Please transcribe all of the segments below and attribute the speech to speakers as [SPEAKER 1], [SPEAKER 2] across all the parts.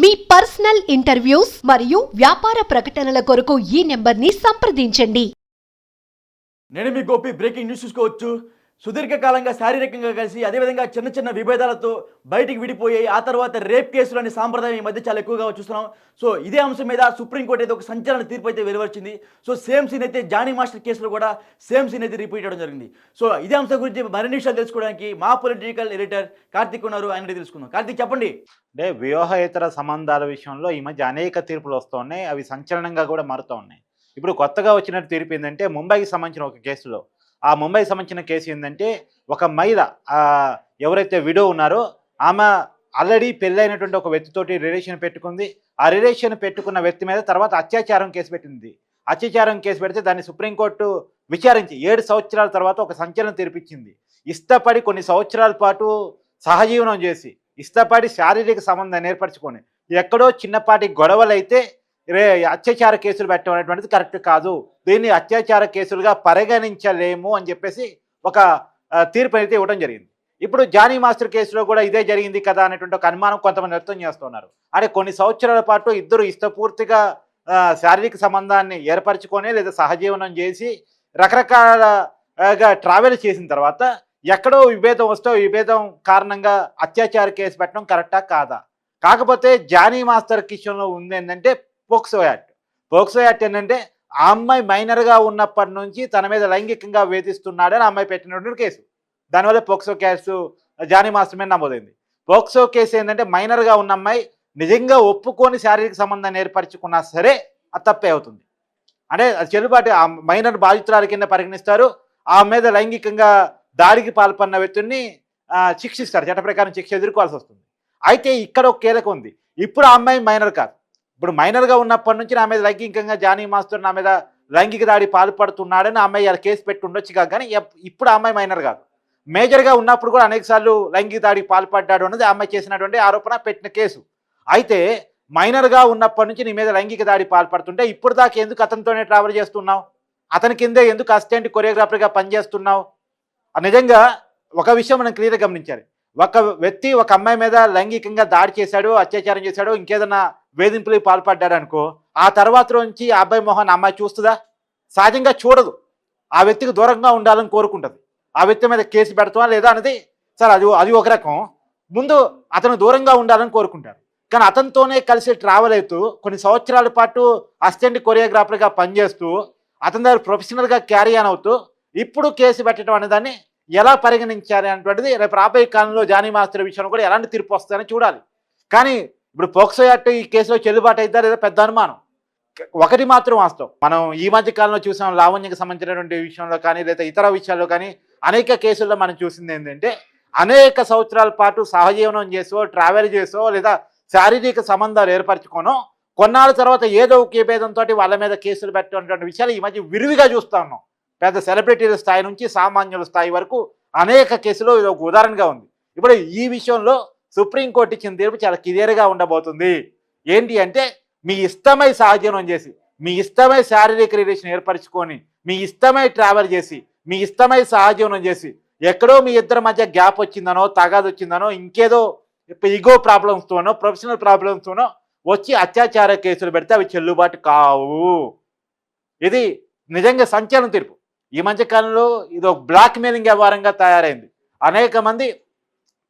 [SPEAKER 1] మీ personal interviews మరియు వ్యాపార ప్రకటనల కొరకు ఈ నెంబర్ని సంప్రదించండి.
[SPEAKER 2] నేను మీ గోపి బ్రేకింగ్ న్యూస్ చూసుకోవచ్చు. సుదీర్ఘకాలంగా శారీరకంగా కలిసి అదేవిధంగా చిన్న చిన్న విభేదాలతో బయటికి విడిపోయాయి ఆ తర్వాత రేప్ కేసులు అనే సాంప్రదాయం ఈ మధ్య చాలా ఎక్కువగా చూస్తున్నాం. సో ఇదే అంశం మీద సుప్రీంకోర్టు అయితే ఒక సంచలన తీర్పు అయితే వెలువచ్చింది సో సేమ్ సీన్ అయితే జానీ మాస్టర్ కేసులో కూడా సేమ్ సీన్ అయితే రిపీట్ అవ్వడం జరిగింది. సో ఇదే అంశం గురించి మరిన్ని విషయాలు తెలుసుకోవడానికి మా పొలిటికల్ ఎడిటర్ కార్తిక్ ఉన్నారు. ఆయన తెలుసుకుందాం. కార్తిక్ చెప్పండి.
[SPEAKER 3] అంటే వివాహేతర సంబంధాల విషయంలో ఈ మధ్య అనేక తీర్పులు వస్తూ ఉన్నాయి అవి సంచలనంగా కూడా మారుతూ ఉన్నాయి ఇప్పుడు కొత్తగా వచ్చిన తీర్పు ఏంటంటే ముంబైకి సంబంధించిన ఒక కేసులో ఆ ముంబై సంబంధించిన కేసు ఏంటంటే ఒక మహిళ ఎవరైతే విడో ఉన్నారో ఆమె ఆల్రెడీ పెళ్ళైనటువంటి ఒక వ్యక్తితోటి రిలేషన్ పెట్టుకుంది. ఆ రిలేషన్ పెట్టుకున్న వ్యక్తి మీద తర్వాత అత్యాచారం కేసు పెట్టింది. అత్యాచారం కేసు పెడితే దాన్ని సుప్రీంకోర్టు విచారించి ఏడు సంవత్సరాల తర్వాత ఒక సంచలనం తెరిపించింది. ఇష్టపడి కొన్ని సంవత్సరాల పాటు సహజీవనం చేసి ఇష్టపడి శారీరక సంబంధాన్ని ఏర్పరచుకొని ఎక్కడో చిన్నపాటి గొడవలు అయితే రే అత్యాచార కేసులు పెట్టడం అనేటువంటిది కరెక్ట్ కాదు. దీన్ని అత్యాచార కేసులుగా పరిగణించలేము అని చెప్పేసి ఒక తీర్పు అయితే ఇవ్వడం జరిగింది. ఇప్పుడు జానీ మాస్టర్ కేసులో కూడా ఇదే జరిగింది కదా అనేటువంటి ఒక అనుమానం కొంతమంది వ్యక్తం చేస్తున్నారు అంటే కొన్ని సంవత్సరాల పాటు ఇద్దరు ఇష్టపూర్తిగా శారీరక సంబంధాన్ని ఏర్పరచుకొని లేదా సహజీవనం చేసి రకరకాలగా ట్రావెల్ చేసిన తర్వాత ఎక్కడో విభేదం వస్తే విభేదం కారణంగా అత్యాచార కేసు పెట్టడం కరెక్టా కాదా? కాకపోతే జానీ మాస్టర్ కిషన్లో ఉంది ఏంటంటే పోక్సో యాక్ట్. పోక్సో యాక్ట్ ఏంటంటే ఆ అమ్మాయి మైనర్గా ఉన్నప్పటి నుంచి తన మీద లైంగికంగా వేధిస్తున్నాడని ఆ అమ్మాయి పెట్టినటువంటి కేసు. దానివల్ల పోక్సో కేసు జానీ మాస్టర్ మీద నమోదైంది. పోక్సో కేసు ఏంటంటే మైనర్గా ఉన్న అమ్మాయి నిజంగా ఒప్పుకొని శారీరక సంబంధాన్ని ఏర్పరచుకున్నా సరే అది తప్పే అవుతుంది. అంటే చెల్లుబాటు ఆ మైనర్ బాధితురాల కింద పరిగణిస్తారు. ఆ మీద లైంగికంగా దాడికి పాల్పడిన వ్యక్తుల్ని శిక్షిస్తారు. చట్ట ప్రకారం శిక్ష ఎదుర్కోవాల్సి వస్తుంది. అయితే ఇక్కడ ఒక కీలకం ఉంది. ఇప్పుడు ఆ అమ్మాయి మైనర్ కాదు. ఇప్పుడు మైనర్గా ఉన్నప్పటి నుంచి నా మీద లైంగికంగా జానీ మాస్టర్ నా మీద లైంగిక దాడి పాల్పడుతున్నాడని ఆ అమ్మాయి అలా కేసు పెట్టి ఉండొచ్చు కాదు. కానీ ఇప్పుడు అమ్మాయి మైనర్ కాదు. మేజర్గా ఉన్నప్పుడు కూడా అనేకసార్లు లైంగిక దాడికి పాల్పడ్డాడు అన్నది ఆ అమ్మాయి చేసినటువంటి ఆరోపణ పెట్టిన కేసు. అయితే మైనర్గా ఉన్నప్పటి నుంచి నీ మీద లైంగిక దాడి పాల్పడుతుంటే ఇప్పుడు దాకా ఎందుకు అతనితోనే ట్రావెల్ చేస్తున్నావు? అతని కిందే ఎందుకు అసిస్టెంట్ కొరియోగ్రాఫర్గా పనిచేస్తున్నావు? ఆ నిజంగా ఒక విషయం మనం క్లియర్గా గమనించాలి. ఒక వ్యక్తి ఒక అమ్మాయి మీద లైంగికంగా దాడి చేశాడు అత్యాచారం చేశాడు ఇంకేదన్నా వేధింపులకు పాల్పడ్డాడు అనుకో ఆ తర్వాత నుంచి ఆ అబ్బాయి మొహన్ అమ్మాయి చూస్తుందా? సహజంగా చూడదు. ఆ వ్యక్తికి దూరంగా ఉండాలని కోరుకుంటుంది. ఆ వ్యక్తి మీద కేసు పెడతామా లేదా అనేది సార్ అది అది ఒక రకం. ముందు అతను దూరంగా ఉండాలని కోరుకుంటారు కానీ అతనితోనే కలిసి ట్రావెల్ అవుతూ కొన్ని సంవత్సరాల పాటు అసిస్టెంట్ కొరియోగ్రాఫర్గా పనిచేస్తూ అతని దగ్గర ప్రొఫెషనల్గా క్యారీ ఆన్ అవుతూ ఇప్పుడు కేసు పెట్టడం అనేదాన్ని ఎలా పరిగణించాలి అనేటువంటిది రేపు రాబోయే కాలంలో జానీ మాస్టర్ విషయంలో కూడా ఎలాంటి తీర్పు వస్తుందని చూడాలి. కానీ ఇప్పుడు పోక్సో యాక్ట్ ఈ కేసులో చెల్లుబాటు అవుతా లేదా పెద్ద అనుమానం. ఒకటి మాత్రం వాస్తవం. మనం ఈ మధ్య కాలంలో చూసాం లావణ్యకు సంబంధించినటువంటి విషయంలో కానీ లేదా ఇతర విషయాల్లో కానీ అనేక కేసుల్లో మనం చూసింది ఏంటంటే అనేక సంవత్సరాల పాటు సహజీవనం చేసో ట్రావెల్ చేసో లేదా శారీరక సంబంధాలు ఏర్పరచుకోనో కొన్నాళ్ళ తర్వాత ఏదో ఒక భేదంతో వాళ్ళ మీద కేసులు పెట్టినటువంటి విషయాలు ఈ మధ్య విరివిగా చూస్తూ ఉన్నాం. పెద్ద సెలబ్రిటీల స్థాయి నుంచి సామాన్యుల స్థాయి వరకు అనేక కేసులు ఇది ఒక ఉదాహరణగా ఉంది. ఇప్పుడు ఈ విషయంలో సుప్రీంకోర్టు ఇచ్చిన తీర్పు చాలా క్లియర్గా ఉండబోతుంది. ఏంటి అంటే మీ ఇష్టమై సహజీవనం చేసి మీ ఇష్టమై శారీరక రిలేషన్ ఏర్పరచుకొని మీ ఇష్టమై ట్రావెల్ చేసి మీ ఇష్టమై సహజీవనం చేసి ఎక్కడో మీ ఇద్దరి మధ్య గ్యాప్ వచ్చిందనో తగాదు వచ్చిందనో ఇంకేదో ఇగో ప్రాబ్లమ్స్తోనో ప్రొఫెషనల్ ప్రాబ్లమ్స్తోనో వచ్చి అత్యాచార కేసులు పెడితే అవి చెల్లుబాటు కావు. ఇది నిజంగా సంచలనం తీర్పు. ఈ మధ్యకాలంలో ఇది ఒక బ్లాక్ మెయిలింగ్ వ్యవహారంగా తయారైంది. అనేక మంది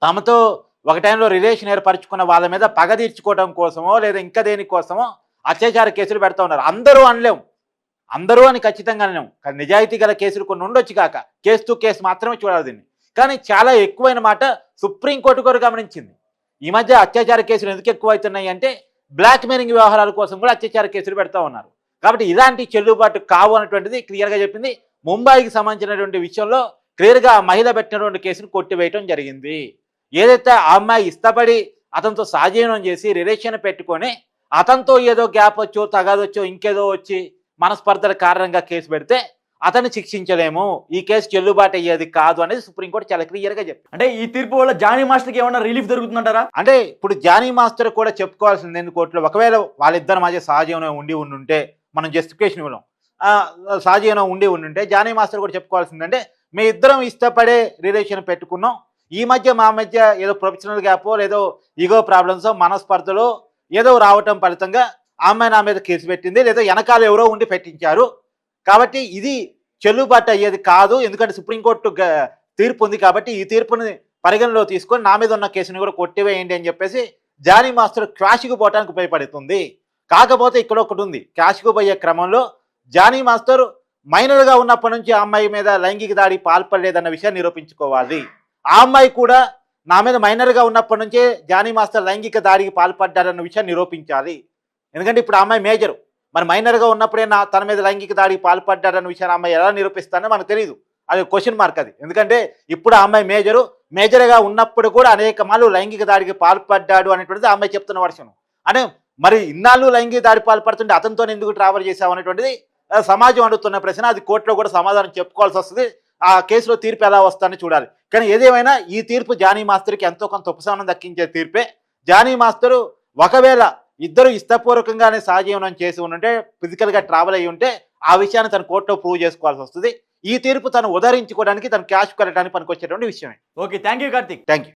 [SPEAKER 3] తమతో ఒక టైంలో రిలేషన్ ఏర్పరచుకున్న వాళ్ళ మీద పగ తీర్చుకోవడం కోసమో లేదా ఇంకా దేనికోసమో అత్యాచార కేసులు పెడతా ఉన్నారు. అందరూ అనలేం. అందరూ అని ఖచ్చితంగా అనలేము కానీ నిజాయితీ గల కేసులు కొన్ని ఉండొచ్చు కాక కేసు టు కేసు మాత్రమే చూడాలి దీన్ని. కానీ చాలా ఎక్కువైన మాట సుప్రీంకోర్టు కూడా గమనించింది. ఈ మధ్య అత్యాచార కేసులు ఎందుకు ఎక్కువ అవుతున్నాయి అంటే బ్లాక్ మెయిలింగ్ వ్యవహారాల కోసం కూడా అత్యాచార కేసులు పెడతా ఉన్నారు. కాబట్టి ఇలాంటి చెల్లుబాటు కావు అనేటువంటిది క్లియర్గా చెప్పింది. ముంబైకి సంబంధించినటువంటి విషయంలో క్లియర్గా మహిళ పెట్టినటువంటి కేసును కొట్టివేయటం జరిగింది. ఏదైతే ఆ అమ్మాయి ఇష్టపడి అతనితో సాజీవనం చేసి రిలేషన్ పెట్టుకొని అతనితో ఏదో గ్యాప్ వచ్చో తగాదొచ్చో ఇంకేదో వచ్చి మనస్పర్ధల కారణంగా కేసు పెడితే అతన్ని శిక్షించలేము. ఈ కేసు చెల్లుబాటు అయ్యేది కాదు అనేది సుప్రీంకోర్టు చాలా క్లియర్గా చెప్పింది.
[SPEAKER 2] అంటే ఈ తీర్పు వల్ల జానీ మాస్టర్కి ఏమన్నా రిలీఫ్ దొరుకుతుందంటారా?
[SPEAKER 3] అంటే ఇప్పుడు జానీ మాస్టర్ కూడా చెప్పుకోవాల్సింది ఎందుకు కోర్టులో? ఒకవేళ వాళ్ళిద్దరి మధ్య సహజీవనం ఉండి ఉండుంటే మనం జస్టిఫికేషన్ ఇవ్వడం సహజీవనం ఉండి ఉండుంటే జానీ మాస్టర్ కూడా చెప్పుకోవాల్సిందంటే మీ ఇద్దరం ఇష్టపడే రిలేషన్ పెట్టుకున్నాం. ఈ మధ్య మా మధ్య ఏదో ప్రొఫెషనల్ గ్యాప్ లేదో ఈగో ప్రాబ్లమ్స్ మనస్పర్ధలో ఏదో రావటం ఫలితంగా అమ్మాయి నా మీద కేసు పెట్టింది లేదా వెనకాల ఎవరో ఉండి పెట్టించారు. కాబట్టి ఇది చెల్లుబాటు అయ్యేది కాదు. ఎందుకంటే సుప్రీంకోర్టు తీర్పు ఉంది కాబట్టి ఈ తీర్పుని పరిగణలో తీసుకొని నా మీద ఉన్న కేసుని కూడా కొట్టివేయండి అని చెప్పేసి జానీ మాస్టర్ క్రాష్కు పోవడానికి ఉపయోగపడుతుంది. కాకపోతే ఇక్కడ ఒకటి ఉంది. క్యాష్కు పోయే క్రమంలో జానీ మాస్టర్ మైనర్గా ఉన్నప్పటి నుంచి ఆ అమ్మాయి మీద లైంగిక దాడి పాల్పడలేదన్న విషయాన్ని నిరూపించుకోవాలి. ఆ అమ్మాయి కూడా నా మీద మైనర్గా ఉన్నప్పటి నుంచే జానీ మాస్టర్ లైంగిక దాడికి పాల్పడ్డారన్న విషయాన్ని నిరూపించాలి. ఎందుకంటే ఇప్పుడు ఆ అమ్మాయి మేజరు మరి మైనర్గా ఉన్నప్పుడే నా తన మీద లైంగిక దాడికి పాల్పడ్డారన్న విషయాన్ని అమ్మాయి ఎలా నిరూపిస్తానో మనకు తెలియదు అది క్వశ్చన్ మార్క్ అది. ఎందుకంటే ఇప్పుడు ఆ అమ్మాయి మేజరు మేజర్గా ఉన్నప్పుడు కూడా అనేక మార్లు లైంగిక దాడికి పాల్పడ్డాడు అనేటువంటిది ఆ అమ్మాయి చెప్తున్న వర్షం అంటే మరి ఇన్నాళ్ళు లైంగిక దాడి పాల్పడుతుంటే అతనితో ఎందుకు ట్రావెల్ చేశావు అనేటువంటిది సమాజం అడుగుతున్న ప్రశ్న. అది కోర్టులో కూడా సమాధానం చెప్పుకోవాల్సి వస్తుంది. ఆ కేసులో తీర్పు ఎలా వస్తుందని చూడాలి. కానీ ఏదేమైనా ఈ తీర్పు జానీ మాస్టర్కి ఎంతో కొంత ఉపశమనం దక్కించే తీర్పే. జానీ మాస్టరు ఒకవేళ ఇద్దరు ఇష్టపూర్వకంగానే సహజీవనం చేసి ఉంటే ఫిజికల్గా ట్రావెల్ అయ్యి ఉంటే ఆ విషయాన్ని తన కోర్టులో ప్రూవ్ చేసుకోవాల్సి వస్తుంది. ఈ తీర్పు తను ఉదరించుకోవడానికి తను క్యాష్ కట్టడానికి పనికొచ్చేటువంటి విషయమే.
[SPEAKER 2] Okay thank you Karthik.
[SPEAKER 3] Thank you